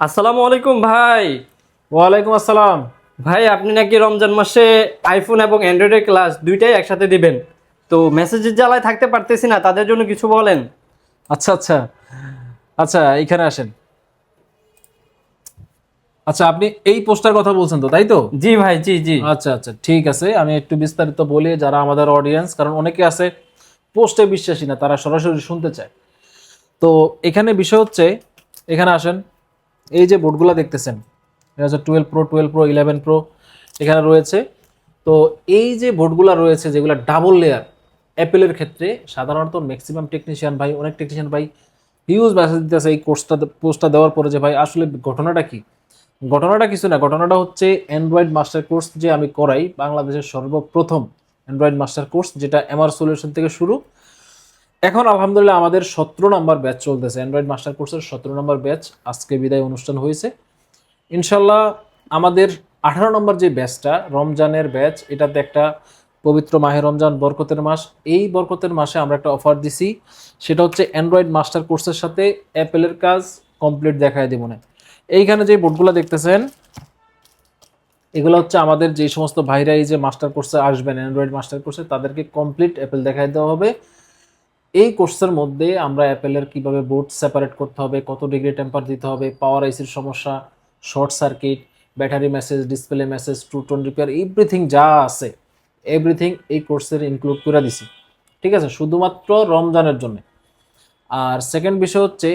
আসসালামু আলাইকুম ভাই। ওয়ালাইকুম আসসালাম। ভাই আপনি নাকি রমজান মাসে আইফোন এবং অ্যান্ড্রয়েডের ক্লাস দুইটাই একসাথে দিবেন? তো মেসেজের জ্বালায় থাকতে পারতেছি না তাদের জন্য কিছু বলেন। আচ্ছা আচ্ছা। আচ্ছা এইখানে আসেন। আচ্ছা আপনি এই পোস্টার কথা বলছেন তো তাই তো? জি ভাই জি জি। আচ্ছা আচ্ছা ঠিক আছে। আমি একটু বিস্তারিত বলি যারা আমাদের অডিয়েন্স কারণ অনেকে আছে পোস্টে বিশ্বাসী না তারা সরাসরি শুনতে চায়। তো এখানে বিষয় হচ্ছে এখানে আসেন। এই যে বোর্ডগুলো দেখতেছেন, এটা হচ্ছে twelve pro twelve pro eleven pro এখানে রয়েছে। তো এই যে বোর্ডগুলো রয়েছে, যেগুলো ডাবল লেয়ার অ্যাপেলের ক্ষেত্রে সাধারণত ম্যাক্সিমাম টেকনিশিয়ান ভাই, অনেক টেকনিশিয়ান ভাই হিউজ মেসেজ দিতেছে এই কোর্সটা পোস্টটা দেওয়ার পরে যে, ভাই, আসলে ঘটনাটা কি? ঘটনাটা কিছু না, ঘটনাটা হচ্ছে অ্যান্ড্রয়েড মাস্টার কোর্স যে আমি করাই, বাংলাদেশের সর্বপ্রথম অ্যান্ড্রয়েড মাস্টার কোর্স যেটা এমআর সলিউশন থেকে শুরু। এখন আলহামদুলিল্লাহ আমাদের সতেরো নম্বর ব্যাচ চলতেছে। অ্যান্ড্রয়েড মাস্টার কোর্সের সতেরো নম্বর ব্যাচ আজকে বিদায় অনুষ্ঠান হয়েছে। ইনশাল্লাহ আমাদের আঠারো নম্বর যে ব্যাচটা রমজানের ব্যাচ এটাতে একটা পবিত্র মাহে রমজান বরকতের মাস। এই বরকতের মাসে আমরা একটা অফার দিছি, সেটা হচ্ছে অ্যান্ড্রয়েড মাস্টার কোর্সের সাথে অ্যাপেলের কাজ কমপ্লিট দেখায় দেবো না। এইখানে যে বোর্ডগুলো দেখতেছেন, এগুলো হচ্ছে আমাদের যে সমস্ত ভাইরা এই যে মাস্টার কোর্সে আসবেন অ্যান্ড্রয়েড মাস্টার কোর্সে তাদেরকে কমপ্লিট অ্যাপেল দেখায় দেওয়া হবে। এই কোর্সের মধ্যে আমরা অ্যাপেলের কীভাবে বোর্ড সেপারেট করতে হবে, কত ডিগ্রি টেম্পার দিতে হবে পাওয়ার আইসির সমস্যা short circuit battery message display message to tone repair everything যা আছে এভরিথিং এই কোর্সের ইনক্লুড করে দিছি। ঠিক আছে? শুধুমাত্র রমজানের জন্য। আর সেকেন্ড বিষয় হচ্ছে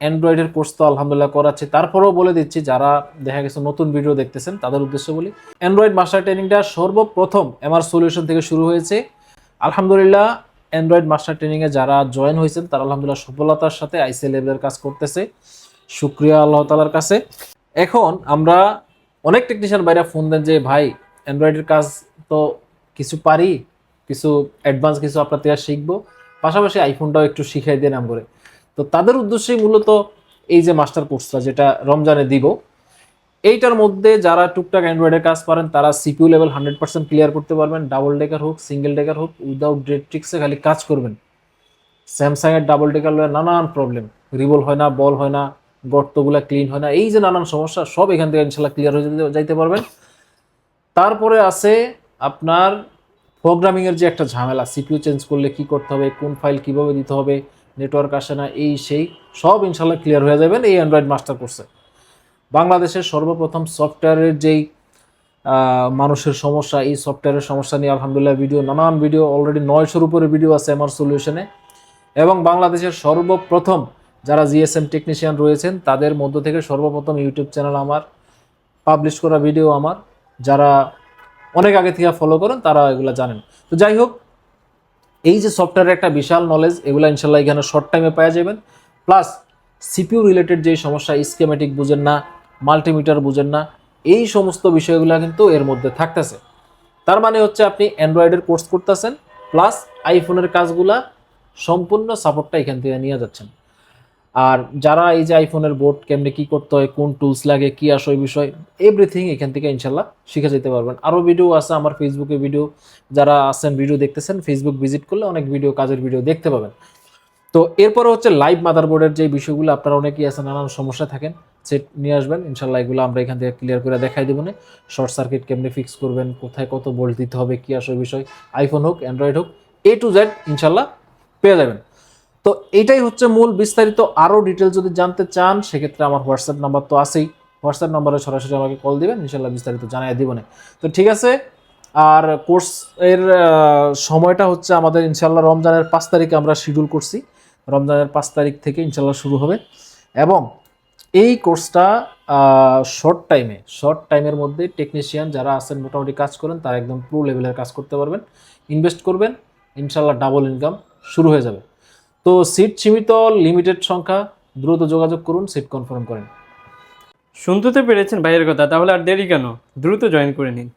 অ্যান্ড্রয়েডের কোর্স তো আলহামদুলিল্লাহ করাচ্ছি। তারপরেও বলে দিচ্ছি, যারা দেখা গেছে নতুন ভিডিও দেখতেছেন, তাদের উদ্দেশ্যে বলি অ্যান্ড্রয়েড মাস্টার ট্রেনিংটা সর্বপ্রথম এমআর সলিউশন থেকে শুরু হয়েছে। আলহামদুলিল্লাহ অ্যান্ড্রয়েড মাস্টার ট্রেনিংয়ে যারা জয়েন হয়েছেন, তারা আলহামদুলিল্লাহ সফলতার সাথে আইসি লেভেলের কাজ করতেছে। শুক্রিয়া আল্লাহ তালার কাছে। এখন আমরা অনেক টেকনিশিয়ান বাইরে ফোন দেন যে, ভাই অ্যান্ড্রয়েডের কাজ তো কিছু পারি, কিছু অ্যাডভান্স কিছু আপনার থেকে শিখব। পাশাপাশি আইফোনটাও একটু শিখাই দিয়ে নাম করে তো তাদের উদ্দেশ্যেই মূলত এই যে মাস্টার কোর্সটা যেটা রমজানে দিব এইটার মধ্যে যারা টুকটাক অ্যান্ড্রয়েডের কাজ পারেন তারা CPU level hundred percent clear করতে পারবেন। ডাবল ডেকার হোক সিঙ্গেল ডেকার হোক উইদাউট ডেট্রিক্সে খালি কাজ করবেন। স্যামসাংয়ের ডাবল ডেকার লয়ে নানান প্রবলেম রিবল হয় না বল হয় না, গর্তগুলা ক্লিন হয় না, এই যে নানান সমস্যা, সব এখান থেকে ইনশাল্লাহ ক্লিয়ার হয়ে যাইতে পারবেন। তারপরে আছে আপনার প্রোগ্রামিংয়ের যে একটা ঝামেলা, সিপিইউ চেঞ্জ করলে কি করতে হবে, কোন ফাইল কীভাবে দিতে হবে নেটওয়ার্ক আসে না, এই সেই, সব ইনশাল্লাহ ক্লিয়ার হয়ে যাবেন, এই অ্যান্ড্রয়েড মাস্টার কোর্সে বাংলাদেশের সর্বপ্রথম সফটওয়্যারের যেই মানুষের সমস্যা, এই সফটওয়্যারের সমস্যা নিয়ে আলহামদুলিল্লাহ ভিডিও, নানান ভিডিও অলরেডি নয়শোর উপরে ভিডিও আছে আমার সলিউশনে এবং বাংলাদেশের সর্বপ্রথম যারা জিএসএম টেকনিশিয়ান রয়েছেন, তাদের মধ্য থেকে সর্বপ্রথম ইউটিউব চ্যানেল আমার পাবলিশ করা ভিডিও আমার। যারা অনেক আগে থেকে ফলো করেন, তারা এগুলো জানেন। তো যাই হোক, এই যে সফটওয়্যারের একটা বিশাল নলেজ এগুলো ইনশাল্লাহ এখানে শর্ট টাইমে পাওয়া যাবেন। প্লাস সিপিউ রিলেটেড যেই সমস্যা স্কেমেটিক বুঝেন না মাল্টিমিটার বুঝেন না, এই সমস্ত বিষয়গুলো কিন্তু এর মধ্যে থাকতেছে। তার মানে হচ্ছে আপনি অ্যান্ড্রয়েডের কোর্স করতেছেন, প্লাস আইফোনের কাজগুলা সম্পূর্ণ সাপোর্টটা এখান থেকে নিয়ে যাচ্ছেন। আর যারা এই যে আইফোনের বোর্ড কেমনে কি করতে হয়, কোন টুলস লাগে, কি আসে ওই বিষয় এভরিথিং এখান থেকে ইনশাল্লাহ শিখে যেতে পারবেন। আরও ভিডিও আছে আমার ফেসবুকে ভিডিও যারা আছেন ভিডিও দেখতেছেন ফেসবুক ভিজিট করলে অনেক ভিডিও কাজের ভিডিও দেখতে পাবেন। তো এরপরে হচ্ছে লাইভ মাদারবোর্ডের যে বিষয়গুলো, আপনারা অনেকেই আছে, নানান সমস্যা থাকেন, সেট নিয়ে আসবেন। ইনশাল্লাহ এগুলো আমরা এখান থেকে ক্লিয়ার করে দেখাই দেবো না। শর্ট সার্কিট কেমনে ফিক্স করবেন, কোথায় কত ভোল্ট দিতে হবে, কী আসে ওই বিষয় আইফোন হোক অ্যান্ড্রয়েড হোক এ টু জেড ইনশাল্লাহ পেয়ে যাবেন। তো এটাই হচ্ছে মূল বিস্তারিত। আরও ডিটেল যদি জানতে চান, সেক্ষেত্রে আমার হোয়াটসঅ্যাপ নাম্বার তো আছেই। হোয়াটসঅ্যাপ নাম্বারে সরাসরি আমাকে কল দিবেন ইনশাল্লাহ বিস্তারিত জানাই দিব না। তো ঠিক আছে, আর কোর্স এর সময়টা হচ্ছে আমাদের ইনশাল্লাহ রমজানের পাঁচ তারিখে আমরা শিডিউল করছি। রমজানের পাঁচ তারিখ থেকে ইনশাল্লাহ শুরু হবে। এবং এই কোর্সটা শর্ট টাইমে শর্ট টাইমের মধ্যে টেকনিশিয়ান যারা আছেন, মোটামুটি কাজ করেন, তারা একদম প্রো লেভেলের কাজ করতে পারবেন। ইনভেস্ট করবেন ইনশাল্লাহ ডাবল ইনকাম শুরু হয়ে যাবে। তো সিট সীমিত লিমিটেড সংখ্যা, দ্রুত যোগাযোগ করুন সিট কনফার্ম করেন। শুনতে পেরেছেন ভাইয়ের কথা, তাহলে আর দেরি কেন? দ্রুত জয়েন করে নিন।